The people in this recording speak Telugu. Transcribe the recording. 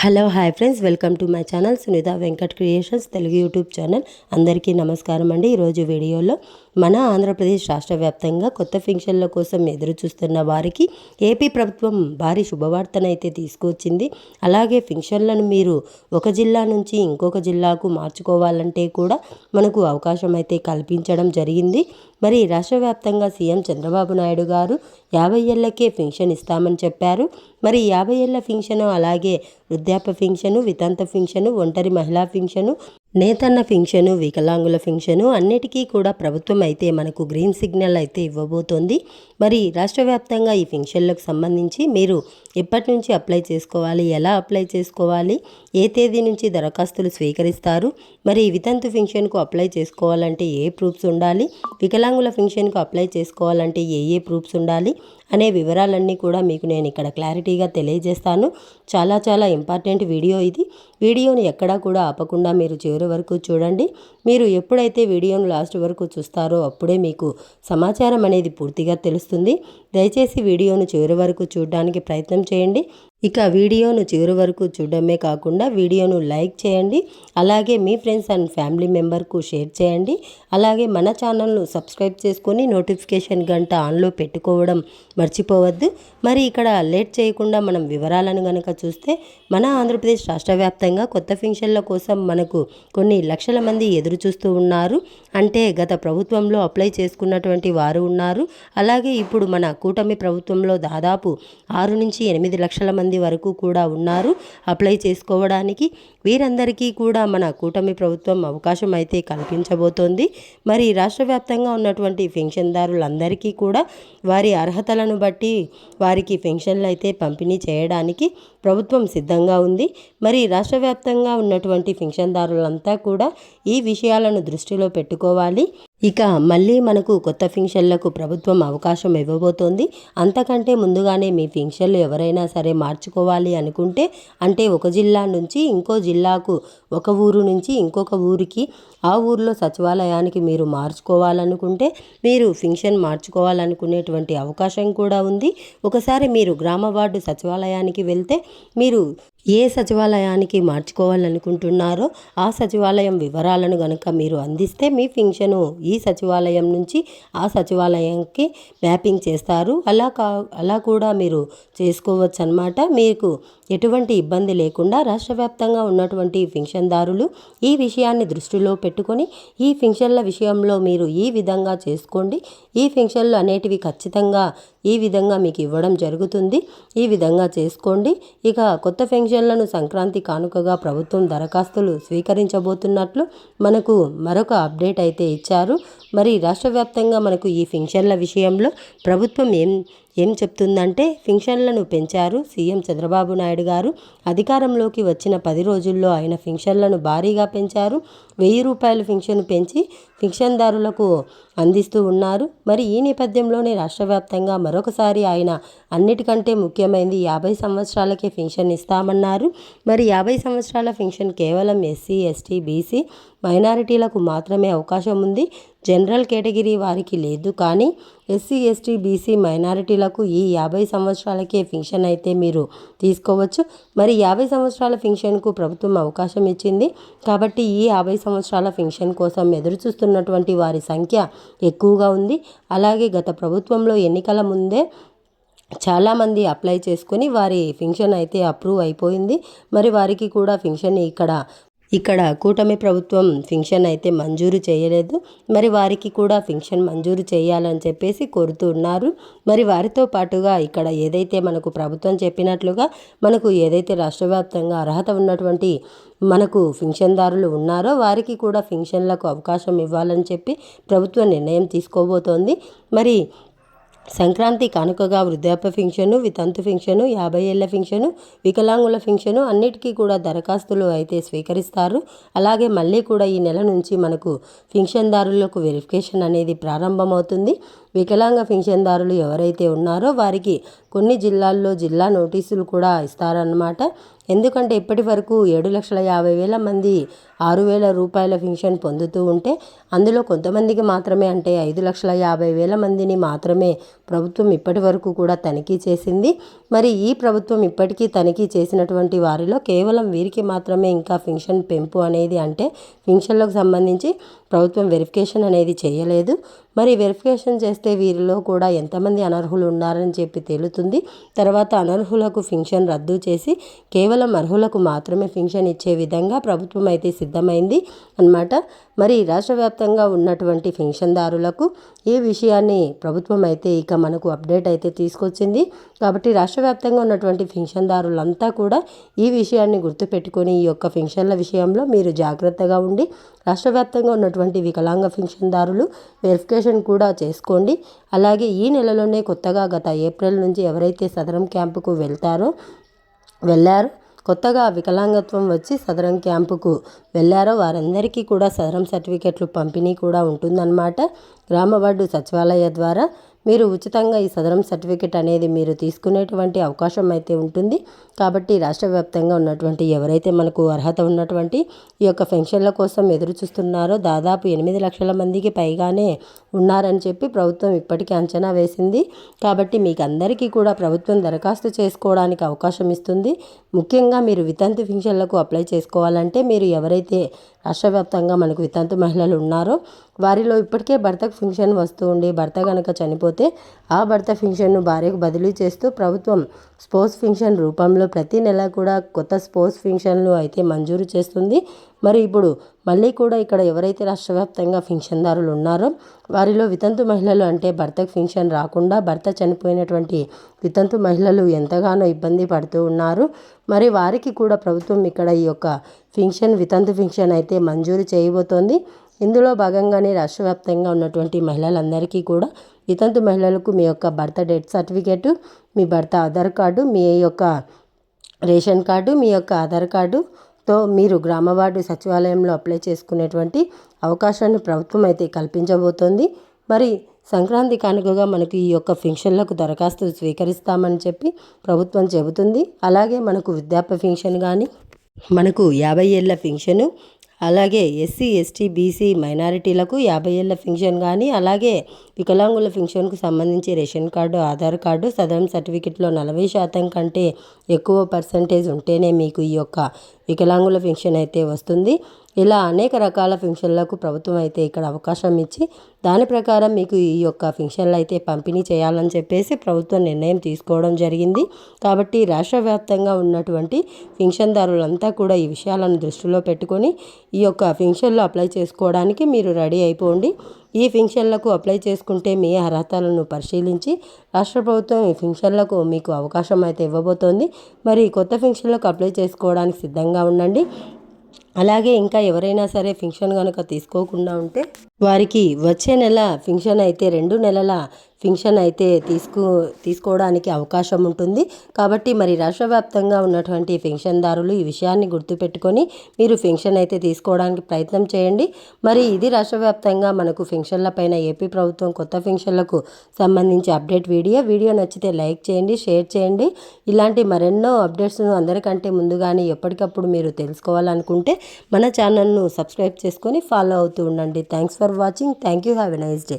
Hello hi friends. Welcome to my channel Sunitha Venkat creations Telugu YouTube channel. అందరికీ నమస్కారం అండి. ఈరోజు వీడియోలో మన ఆంధ్రప్రదేశ్ రాష్ట్ర వ్యాప్తంగా కొత్త ఫింక్షన్ల కోసం ఎదురు చూస్తున్న వారికి ఏపీ ప్రభుత్వం భారీ శుభవార్తనైతే తీసుకొచ్చింది. అలాగే ఫింక్షన్లను మీరు ఒక జిల్లా నుంచి ఇంకొక జిల్లాకు మార్చుకోవాలంటే కూడా మనకు అవకాశం అయితే కల్పించడం జరిగింది. మరి రాష్ట్ర వ్యాప్తంగా సీఎం చంద్రబాబు నాయుడు గారు యాభై ఏళ్ళకే ఫింక్షన్ ఇస్తామని చెప్పారు. మరి యాభై ఏళ్ళ ఫింక్షను అలాగే వృద్ధాప్య ఫింక్షను వితంత ఫింక్షను ఒంటరి మహిళా ఫింక్షను నేతన్న ఫింక్షను వికలాంగుల ఫింక్షను అన్నిటికీ కూడా ప్రభుత్వం అయితే మనకు గ్రీన్ సిగ్నల్ అయితే ఇవ్వబోతోంది. మరి రాష్ట్ర వ్యాప్తంగా ఈ ఫింక్షన్లకు సంబంధించి మీరు ఎప్పటి నుంచి అప్లై చేసుకోవాలి ఎలా అప్లై చేసుకోవాలి ఏ తేదీ నుంచి దరఖాస్తులు స్వీకరిస్తారు మరి వితంతు ఫింక్షన్కు అప్లై చేసుకోవాలంటే ఏ ప్రూఫ్స్ ఉండాలి వికలాంగుల ఫింక్షన్కు అప్లై చేసుకోవాలంటే ఏ ఏ ప్రూఫ్స్ ఉండాలి అనే వివరాలన్నీ కూడా మీకు నేను ఇక్కడ క్లారిటీగా తెలియజేస్తాను. చాలా చాలా ఇంపార్టెంట్ వీడియో ఇది. వీడియోని ఎక్కడా కూడా ఆపకుండా మీరు చివరి వరకు చూడండి. మీరు ఎప్పుడైతే వీడియోను లాస్ట్ వరకు చూస్తారో అప్పుడే మీకు సమాచారం అనేది పూర్తిగా తెలుస్తుంది. దయచేసి వీడియోను చివరి వరకు చూడడానికి ప్రయత్నం చేయండి. ఇక వీడియోను చివరి వరకు చూడడమే కాకుండా వీడియోను లైక్ చేయండి. అలాగే మీ ఫ్రెండ్స్ అండ్ ఫ్యామిలీ మెంబర్కు షేర్ చేయండి. అలాగే మన ఛానల్ను సబ్స్క్రైబ్ చేసుకొని నోటిఫికేషన్ గంట ఆన్లో పెట్టుకోవడం మర్చిపోవద్దు. మరి ఇక్కడ లేట్ చేయకుండా మనం వివరాలను కనుక చూస్తే మన ఆంధ్రప్రదేశ్ రాష్ట్ర వ్యాప్తంగా కొత్త ఫింక్షన్ల కోసం మనకు కొన్ని లక్షల మంది ఎదురు చూస్తూ ఉన్నారు. అంటే గత ప్రభుత్వంలో అప్లై చేసుకున్నటువంటి వారు ఉన్నారు. అలాగే ఇప్పుడు మన కూటమి ప్రభుత్వంలో దాదాపు ఆరు నుంచి ఎనిమిది లక్షల మంది వరకు కూడా ఉన్నారు. అప్లై చేసుకోవడానికి వీరందరికీ కూడా మన కూటమి ప్రభుత్వం అవకాశం అయితే కల్పించబోతోంది. మరి రాష్ట్ర వ్యాప్తంగా ఉన్నటువంటి పెన్షన్దారులందరికీ కూడా వారి అర్హతలను బట్టి వారికి పెన్షన్లు అయితే పంపిణీ చేయడానికి ప్రభుత్వం సిద్ధంగా ఉంది. మరి రాష్ట్ర వ్యాప్తంగా ఉన్నటువంటి పెన్షన్దారులంతా కూడా ఈ విషయాలను దృష్టిలో పెట్టుకోవాలి. ఇక మళ్ళీ మనకు కొత్త ఫింక్షన్లకు ప్రభుత్వం అవకాశం ఇవ్వబోతోంది. అంతకంటే ముందుగానే మీ ఫింక్షన్లు ఎవరైనా సరే మార్చుకోవాలి అనుకుంటే అంటే ఒక జిల్లా నుంచి ఇంకో జిల్లాకు ఒక ఊరు నుంచి ఇంకొక ఊరికి ఆ ఊరిలో సచివాలయానికి మీరు మార్చుకోవాలనుకుంటే మీరు ఫింక్షన్ మార్చుకోవాలనుకునేటువంటి అవకాశం కూడా ఉంది. ఒకసారి మీరు గ్రామ వార్డు సచివాలయానికి వెళ్తే మీరు ఏ సచివాలయానికి మార్చుకోవాలనుకుంటున్నారో ఆ సచివాలయం వివరాలను గనుక మీరు అందిస్తే మీ ఫింక్షను ఈ సచివాలయం నుంచి ఆ సచివాలయంకి మ్యాపింగ్ చేస్తారు. అలా కా అలా కూడా మీరు చేసుకోవచ్చు అనమాట మీకు ఎటువంటి ఇబ్బంది లేకుండా రాష్ట్ర వ్యాప్తంగా ఉన్నటువంటి ఫింక్షన్దారులు ఈ విషయాన్ని దృష్టిలో పెట్టుకొని ఈ ఫింక్షన్ల విషయంలో మీరు ఈ విధంగా చేసుకోండి. ఈ ఫింక్షన్లు అనేటివి ఖచ్చితంగా ఈ విధంగా మీకు ఇవ్వడం జరుగుతుంది. ఈ విధంగా చేసుకోండి. ఇక కొత్త ఫెన్షన్లను సంక్రాంతి కానుకగా ప్రభుత్వం దరఖాస్తులు స్వీకరించబోతున్నట్లు మనకు మరొక అప్డేట్ అయితే ఇచ్చారు. మరి రాష్ట్ర వ్యాప్తంగా మనకు ఈ ఫింక్షన్ల విషయంలో ప్రభుత్వం ఏం ఏం చెప్తుందంటే ఫింక్షన్లను పెంచారు సీఎం చంద్రబాబు నాయుడు గారు. అధికారంలోకి వచ్చిన పది రోజుల్లో ఆయన ఫింక్షన్లను భారీగా పెంచారు. వెయ్యి రూపాయలు ఫింక్షన్ పెంచి ఫింక్షన్దారులకు అందిస్తూ ఉన్నారు. మరి ఈ నేపథ్యంలోనే రాష్ట్ర వ్యాప్తంగా మరొకసారి ఆయన అన్నిటికంటే ముఖ్యమైనది యాభై సంవత్సరాలకే ఫింక్షన్ ఇస్తామన్నారు. మరి యాభై సంవత్సరాల ఫింక్షన్ కేవలం ఎస్సీ ఎస్టీ బీసీ మైనారిటీలకు మాత్రమే అవకాశం ఉంది. జనరల్ కేటగిరీ వారికి లేదు. కానీ ఎస్సీ ఎస్టీ బీసీ మైనారిటీలకు ఈ యాభై సంవత్సరాలకే ఫింక్షన్ అయితే మీరు తీసుకోవచ్చు. మరి యాభై సంవత్సరాల ఫింక్షన్కు ప్రభుత్వం అవకాశం ఇచ్చింది. కాబట్టి ఈ యాభై సంవత్సరాల ఫింక్షన్ కోసం ఎదురు చూస్తున్నటువంటి వారి సంఖ్య ఎక్కువగా ఉంది. అలాగే గత ప్రభుత్వంలో ఎన్నికల ముందే చాలామంది అప్లై చేసుకొని వారి ఫింక్షన్ అయితే అప్రూవ్ అయిపోయింది. మరి వారికి కూడా ఫింక్షన్ ఇక్కడ ఇక్కడ కూటమి ప్రభుత్వం ఫింక్షన్ అయితే మంజూరు చేయలేదు. మరి వారికి కూడా ఫింక్షన్ మంజూరు చేయాలని చెప్పేసి కోరుతూ ఉన్నారు. మరి వారితో పాటుగా ఇక్కడ ఏదైతే మనకు ప్రభుత్వం చెప్పినట్లుగా మనకు ఏదైతే రాష్ట్ర వ్యాప్తంగా అర్హత ఉన్నటువంటి మనకు ఫింక్షన్దారులు ఉన్నారో వారికి కూడా ఫింక్షన్లకు అవకాశం ఇవ్వాలని చెప్పి ప్రభుత్వం నిర్ణయం తీసుకోబోతోంది. మరి సంక్రాంతి కానుకగా వృద్ధాప్య ఫింక్షను వితంతు ఫింక్షను యాభై ఏళ్ళ ఫింక్షను వికలాంగుల ఫింక్షను అన్నిటికీ కూడా దరఖాస్తులు అయితే స్వీకరిస్తారు. అలాగే మళ్ళీ కూడా ఈ నెల నుంచి మనకు ఫింక్షన్దారులకు వెరిఫికేషన్ అనేది ప్రారంభమవుతుంది. వికలాంగ పింఛన్దారులు ఎవరైతే ఉన్నారో వారికి కొన్ని జిల్లాల్లో జిల్లా నోటీసులు కూడా ఇస్తారన్నమాట. ఎందుకంటే ఇప్పటి వరకు ఏడు లక్షల యాభై వేల మంది ఆరు వేల రూపాయల పింఛన్ పొందుతూ ఉంటే అందులో కొంతమందికి మాత్రమే అంటే ఐదు లక్షల యాభై వేల మందిని మాత్రమే ప్రభుత్వం ఇప్పటి వరకు కూడా తనిఖీ చేసింది. మరి ఈ ప్రభుత్వం ఇప్పటికీ తనిఖీ చేసినటువంటి వారిలో కేవలం వీరికి మాత్రమే ఇంకా పింఛన్ పెంపు అనేది అంటే పింఛన్లకు సంబంధించి ప్రభుత్వం వెరిఫికేషన్ అనేది చేయలేదు. మరి వెరిఫికేషన్ చేస్తే వీరిలో కూడా ఎంతమంది అనర్హులు ఉన్నారని చెప్పి తేలుతుంది. తర్వాత అనర్హులకు పింఛన్ రద్దు చేసి కేవలం అర్హులకు మాత్రమే పింఛన్ ఇచ్చే విధంగా ప్రభుత్వం అయితే సిద్ధమైంది అన్నమాట. మరి రాష్ట్ర వ్యాప్తంగా ఉన్నటువంటి పింఛన్దారులకు ఈ విషయాన్ని ప్రభుత్వం అయితే ఇక మనకు అప్డేట్ అయితే తీసుకొచ్చింది. కాబట్టి రాష్ట్ర వ్యాప్తంగా ఉన్నటువంటి పింఛన్దారులంతా కూడా ఈ విషయాన్ని గుర్తుపెట్టుకొని ఈ యొక్క పింఛన్ల విషయంలో మీరు జాగ్రత్తగా ఉండి రాష్ట్ర వ్యాప్తంగా ఉన్నటువంటి వికలాంగ పింఛన్దారులు వెరిఫికేషన్ కూడా చేసుకోండి. అలాగే ఈ నెలలోనే కొత్తగా గత ఏప్రిల్ నుంచి ఎవరైతే సదరం క్యాంపుకు వెళ్తారో వెళ్ళారో కొత్తగా వికలాంగత్వం వచ్చి సదరం క్యాంపుకు వెళ్ళారో వారందరికీ కూడా సదరం సర్టిఫికెట్లు పంపిణీ కూడా ఉంటుందన్నమాట. గ్రామ వార్డు సచివాలయ ద్వారా మీరు ఉచితంగా ఈ సదరం సర్టిఫికెట్ అనేది మీరు తీసుకునేటువంటి అవకాశం అయితే ఉంటుంది. కాబట్టి రాష్ట్ర వ్యాప్తంగా ఉన్నటువంటి ఎవరైతే మనకు అర్హత ఉన్నటువంటి ఈ యొక్క పెన్షన్ల కోసం ఎదురు చూస్తున్నారో దాదాపు ఎనిమిది లక్షల మందికి పైగానే ఉన్నారని చెప్పి ప్రభుత్వం ఇప్పటికీ అంచనా వేసింది. కాబట్టి మీకు అందరికీ కూడా ప్రభుత్వం దరఖాస్తు చేసుకోవడానికి అవకాశం ఇస్తుంది. ముఖ్యంగా మీరు వితంతు పెన్షన్లకు అప్లై చేసుకోవాలంటే మీరు ఎవరైతే రాష్ట్ర వ్యాప్తంగా మనకు వితంతు మహిళలు ఉన్నారో వారిలో ఇప్పటికే భర్తకు ఫింక్షన్ వస్తూ ఉండి భర్త గనక చనిపోతే ఆ భర్త ఫింక్షన్ను భార్యకు బదిలీ చేస్తూ ప్రభుత్వం స్పోర్ట్స్ ఫింక్షన్ రూపంలో ప్రతి నెల కూడా కొత్త స్పోర్ట్స్ ఫింక్షన్లు అయితే మంజూరు చేస్తుంది. మరి ఇప్పుడు మళ్ళీ కూడా ఇక్కడ ఎవరైతే రాష్ట్రవ్యాప్తంగా ఫింక్షన్దారులు ఉన్నారో వారిలో వితంతు మహిళలు అంటే భర్తకు ఫింక్షన్ రాకుండా భర్త చనిపోయినటువంటి వితంతు మహిళలు ఎంతగానో ఇబ్బంది పడుతూ ఉన్నారు. మరి వారికి కూడా ప్రభుత్వం ఇక్కడ ఈ యొక్క ఫింక్షన్ వితంతు ఫింక్షన్ అయితే మంజూరు చేయబోతోంది. ఇందులో భాగంగానే రాష్ట్ర వ్యాప్తంగా ఉన్నటువంటి మహిళలందరికీ కూడా వితంతు మహిళలకు మీ యొక్క భర్త డెత్ సర్టిఫికేటు మీ భర్త ఆధార్ కార్డు మీ యొక్క రేషన్ కార్డు మీ యొక్క ఆధార్ కార్డుతో మీరు గ్రామ వార్డు సచివాలయంలో అప్లై చేసుకునేటువంటి అవకాశాన్ని ప్రభుత్వం అయితే కల్పించబోతోంది. మరి సంక్రాంతి కానుకగా మనకు ఈ యొక్క ఫింక్షన్లకు దరఖాస్తులు స్వీకరిస్తామని చెప్పి ప్రభుత్వం చెబుతుంది. అలాగే మనకు వృద్ధాప్య ఫింక్షన్ కానీ మనకు యాభై ఏళ్ళ ఫింక్షను అలాగే ఎస్సీ ఎస్టీ బీసీ మైనారిటీలకు యాభై ఏళ్ళ ఫింక్షన్ కానీ అలాగే వికలాంగుల ఫింక్షన్కు సంబంధించి ration card Aadhaar card Sadaram సర్టిఫికెట్లో నలభై శాతం కంటే ఎక్కువ పర్సంటేజ్ ఉంటేనే మీకు ఈ యొక్క వికలాంగుల ఫింక్షన్ అయితే వస్తుంది. ఇలా అనేక రకాల ఫింక్షన్లకు ప్రభుత్వం అయితే ఇక్కడ అవకాశం ఇచ్చి దాని ప్రకారం మీకు ఈ యొక్క ఫింక్షన్లు అయితే పంపిణీ చేయాలని చెప్పేసి ప్రభుత్వం నిర్ణయం తీసుకోవడం జరిగింది. కాబట్టి రాష్ట్ర వ్యాప్తంగా ఉన్నటువంటి ఫింక్షన్దారులంతా కూడా ఈ విషయాలను దృష్టిలో పెట్టుకొని ఈ యొక్క ఫింక్షన్లు అప్లై చేసుకోవడానికి మీరు రెడీ అయిపోండి. ఈ ఫింక్షన్లకు అప్లై చేసుకుంటే మీ అర్హతలను పరిశీలించి రాష్ట్ర ప్రభుత్వం ఈ ఫింక్షన్లకు మీకు అవకాశం అయితే ఇవ్వబోతోంది. మరి కొత్త ఫింక్షన్లకు అప్లై చేసుకోవడానికి సిద్ధంగా ఉండండి. అలాగే ఇంకా ఎవరైనా సరే ఫింక్షన్ కనుక తీసుకోకుండా ఉంటే వారికి వచ్చే నెల ఫింక్షన్ అయితే రెండు నెలల ఫింక్షన్ అయితే తీసుకో తీసుకోవడానికి అవకాశం ఉంటుంది. కాబట్టి మరి రాష్ట్ర వ్యాప్తంగా ఉన్నటువంటి ఫింక్షన్దారులు ఈ విషయాన్ని గుర్తుపెట్టుకొని మీరు ఫింక్షన్ అయితే తీసుకోవడానికి ప్రయత్నం చేయండి. మరి ఇది రాష్ట్ర వ్యాప్తంగా మనకు ఫింక్షన్ల పైన ఏపీ ప్రభుత్వం కొత్త ఫింక్షన్లకు సంబంధించి అప్డేట్ వీడియో. వీడియో నచ్చితే లైక్ చేయండి షేర్ చేయండి. ఇలాంటి మరెన్నో అప్డేట్స్ను అందరికంటే ముందుగానే ఎప్పటికప్పుడు మీరు తెలుసుకోవాలనుకుంటే మన ఛానల్ను సబ్స్క్రైబ్ చేసుకొని ఫాలో అవుతూ ఉండండి. Thanks for watching. Thank you. Have a nice day.